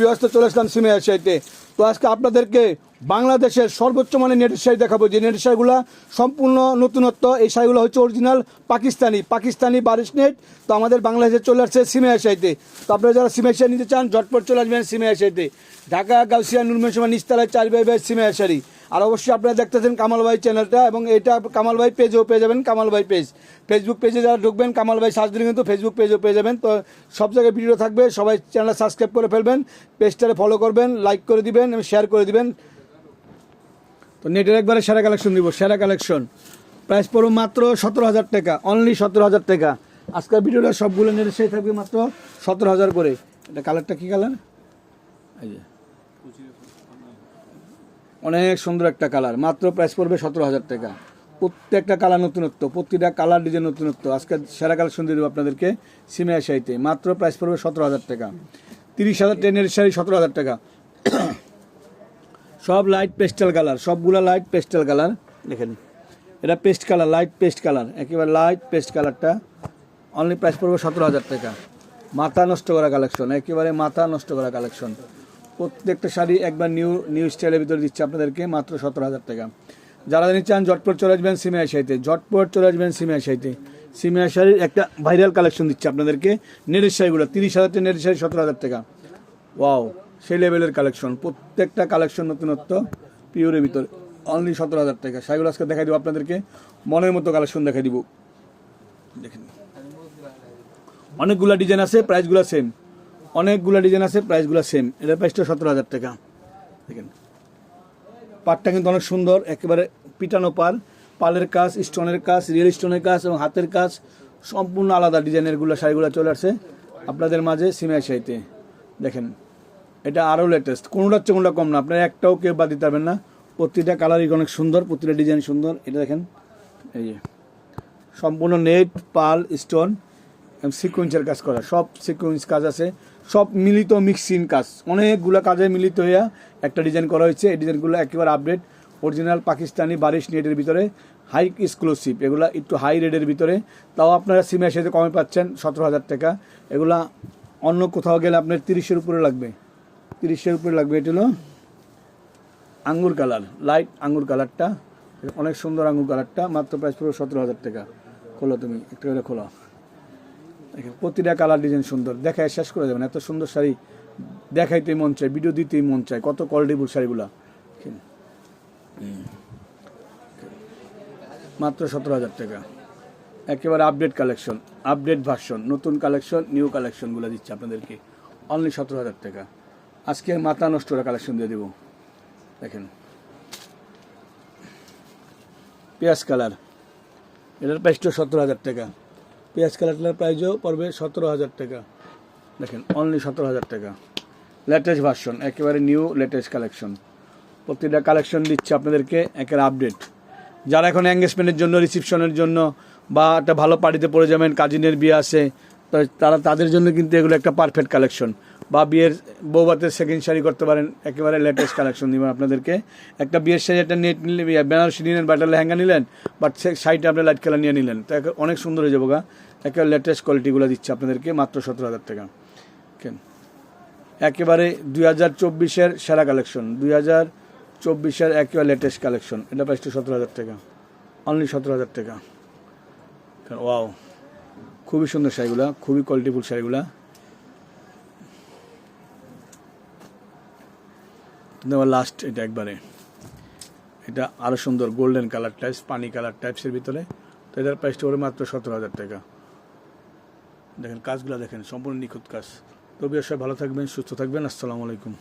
ব্যস্ত চলে আসলাম সিমে সাইতে তো আজকে আপনাদেরকে বাংলাদেশের সর্বোচ্চ মানের নেটের শাড়ি দেখাবো। যে নেটের শাড়িগুলো সম্পূর্ণ নতুনত্ব, এই শাড়িগুলো হচ্ছে অরিজিনাল পাকিস্তানি পাকিস্তানি বারিশ নেট। তো আমাদের বাংলাদেশে চলে আসছে সিমে শাড়িতে তো আপনারা যারা সিমে শাড়ি নিতে চান, ঝটপট চলে আসবেন সিমে শাড়িতে ঢাকা, গাউসিয়া নুরমেন সময় নিচতলায় চার বাই বাই সিমে শাড়ি। আর অবশ্যই আপনারা দেখতেছেন কামাল ভাই চ্যানেলটা এবং এটা কামাল ভাই পেজও পেয়ে যাবেন কামাল ভাই পেজ। ফেসবুক পেজে যারা ঢুকবেন, কামাল ভাই সার্চ দিলে কিন্তু ফেসবুক পেজও পেয়ে যাবেন। তো সব জায়গায় ভিডিও থাকবে, সবাই চ্যানেল সাবস্ক্রাইব করে ফেলবেন পেজটারে ফলো করবেন লাইক করে দিবেন, এবং শেয়ার করে দিবেন। তো নেটের একবারে সেরা কালেকশন দিব সেরা কালেকশন প্রাইস পড়ো মাত্র সতেরো হাজার টাকা অনলি সতেরো হাজার টাকা। আজকের ভিডিওটা সবগুলো নেটের সেই থাকবে মাত্র সতেরো হাজার করে। এটা কালারটা কী কালার এই যে। অনেক সুন্দর একটা কালার। মাত্র প্রাইস পড়বে সতেরো হাজার টাকা। প্রত্যেকটা কালার নতুনত্ব প্রতিটা কালার ডিজাইন নতুনত্ব। আজকে সেরা কালেকশন দিয়ে দেবো আপনাদেরকে সিমিয়া শাড়িতে মাত্র প্রাইস পড়বে সতেরো হাজার টাকা। তিরিশ হাজার টেনের শাড়ি সতেরো হাজার টাকা। সব লাইট পেস্টাল কালার সবগুলো লাইট পেস্টাল কালার দেখেন। এটা paste colour light paste colour একেবারে লাইট পেস্ট কালারটা অনলি প্রাইস পড়বে সতেরো হাজার টাকা। মাথা নষ্ট করা কালেকশন একেবারে মাথা নষ্ট করা কালেকশন প্রত্যেকটা শাড়ি একবার নিউ নিউ স্টাইলের ভিতরে দিচ্ছে আপনাদেরকে, মাত্র সতেরো হাজার টাকা। যারা জানি চান, ঝটপট চলে আসবেন সিমিয়া শাড়িতে। ঝটপট চলে আসবেন সিমিয়া শাড়িতে। সিমিয়া শাড়ির একটা ভাইরাল কালেকশন দিচ্ছে আপনাদেরকে। নেটের শাড়িগুলো, তিরিশ হাজার টাকা নেটের শাড়ি, সতেরো হাজার টাকা। ওয়াও, সেই লেভেলের কালেকশন। প্রত্যেকটা কালেকশন নতুনত্ব, পিওরের ভিতর। অনলি সতেরো হাজার টাকা। শাড়িগুলো আজকে দেখাই দিব আপনাদেরকে। মনের মতো কালেকশন দেখাই দিব। দেখেন। অনেকগুলো ডিজাইন আছে, প্রাইসগুলো সেম অনেকগুলো ডিজাইন আছে প্রাইসগুলো সেম এটার প্রাইসটা সতেরো হাজার টাকা। দেখেন। পাটটা কিন্তু অনেক সুন্দর, একেবারে পিটানো পার পালের কাজ, স্টোনের কাজ রিয়েল স্টোনের কাজ এবং হাতের কাজ, সম্পূর্ণ আলাদা ডিজাইনেরগুলো শাড়িগুলো চলে আসছে আপনাদের মাঝে সিমিয়া শাড়িতে। দেখেন, এটা আরও লেটেস্ট কোনোটার চেয়ে কোনোটা কম না। আপনারা একটাও কেউ বাদ দিতে পারবেন না। প্রতিটা কালারই অনেক সুন্দর, প্রতিটা ডিজাইন সুন্দর। এটা দেখেন, এই যে। সম্পূর্ণ নেট পাল স্টোন এবং সিকুয়েন্সের কাজ করা। সব সিকুয়েন্স কাজ আছে। সব মিলিত মিক্সিং কাজ। অনেকগুলো কাজে মিলিত হইয়া একটা ডিজাইন করা হয়েছে। এই ডিজাইনগুলো একেবারে আপডেট অরিজিনাল পাকিস্তানি বারিশ নেটের ভিতরে হাই এক্সক্লুসিভ এগুলা একটু হাই রেটের ভিতরে। তাও আপনারা সিমের সাথে কমে পাচ্ছেন সতেরো হাজার টাকা। এগুলা অন্য কোথাও গেলে আপনার তিরিশের উপরে লাগবে। তিরিশের উপরে লাগবে, এটা হলো আঙ্গুর কালার লাইট আঙ্গুর কালারটা অনেক সুন্দর আঙ্গুর কালারটা মাত্র প্রাইস পুরো সতেরো হাজার টাকা। খোলো তুমি, একটু করে খোলো। দেখেন, প্রতিটা কালার ডিজাইন সুন্দর। দেখায় শেষ করে যাবেন এত সুন্দর শাড়ি দেখাইতেই মন চায় ভিডিও দিতেই মন চায়, কত কোয়ালিটিফুল শাড়িগুলা। মাত্র সতেরো হাজার টাকা। একেবারে আপডেট কালেকশন আপডেট ভার্সন নতুন কালেকশন নিউ কালেকশনগুলো দিচ্ছে আপনাদেরকে। অনলি সতেরো হাজার টাকা। আজকে মাথা নষ্ট করা কালেকশন দিয়ে দেবো। দেখেন। পেঁয়াজ কালার এটার প্রাইসটা সতেরো হাজার টাকা। পেঁয়াজ কালারটার প্রাইসও পড়বে সতেরো হাজার টাকা। দেখেন অনলি সতেরো হাজার টাকা। লেটেস্ট ভার্সন একেবারে নিউ লেটেস্ট কালেকশন প্রতিটা কালেকশন দিচ্ছে আপনাদেরকে, একের আপডেট যারা এখন এঙ্গেজমেন্টের জন্য রিসিপশনের জন্য বা একটা ভালো পার্টিতে পড়ে যাবেন, কাজিনের বিয়ে তো তারা তাদের জন্য কিন্তু এগুলো একটা পারফেক্ট কালেকশন বা বিয়ের বৌবাতের সেকেন্ড শাড়ি করতে পারেন, একেবারে লেটেস্ট কালেকশন দিবেন আপনাদেরকে। একটা বিয়ের শাড়ি, একটা নেট নিলে, বেনারসি নিলেন বা একটা লেহেঙ্গা নিলেন বাট সে শাড়িটা আপনি লাইট কালার নিয়ে নিলেন। তো অনেক সুন্দর হয়ে যাব গা। একেবারে লেটেস্ট কোয়ালিটিগুলো দিচ্ছে আপনাদেরকে, মাত্র সতেরো হাজার টাকা। কেন একেবারে দুই হাজার চব্বিশের সেরা কালেকশন দুই হাজার চব্বিশের একেবারে লেটেস্ট কালেকশন এটা প্রাইসটা সতেরো হাজার টাকা। অনলি সতেরো হাজার টাকা। ওয়াও খুবই সুন্দর শাড়িগুলা, খুবই কোয়ালিটিফুল শাড়িগুলা। দেওয়ার লাস্ট এটা একবারে। এটা আরও সুন্দর গোল্ডেন কালার টাইপস পানি কালার টাইপসের ভিতরে। তো এটার প্রাইসটা ওর মাত্র সতেরো হাজার টাকা। দেখেন কাজগুলো দেখেন সম্পূর্ণ নিখুঁত কাজ। তবে সবাই ভালো থাকবেন সুস্থ থাকবেন আসসালামু আলাইকুম।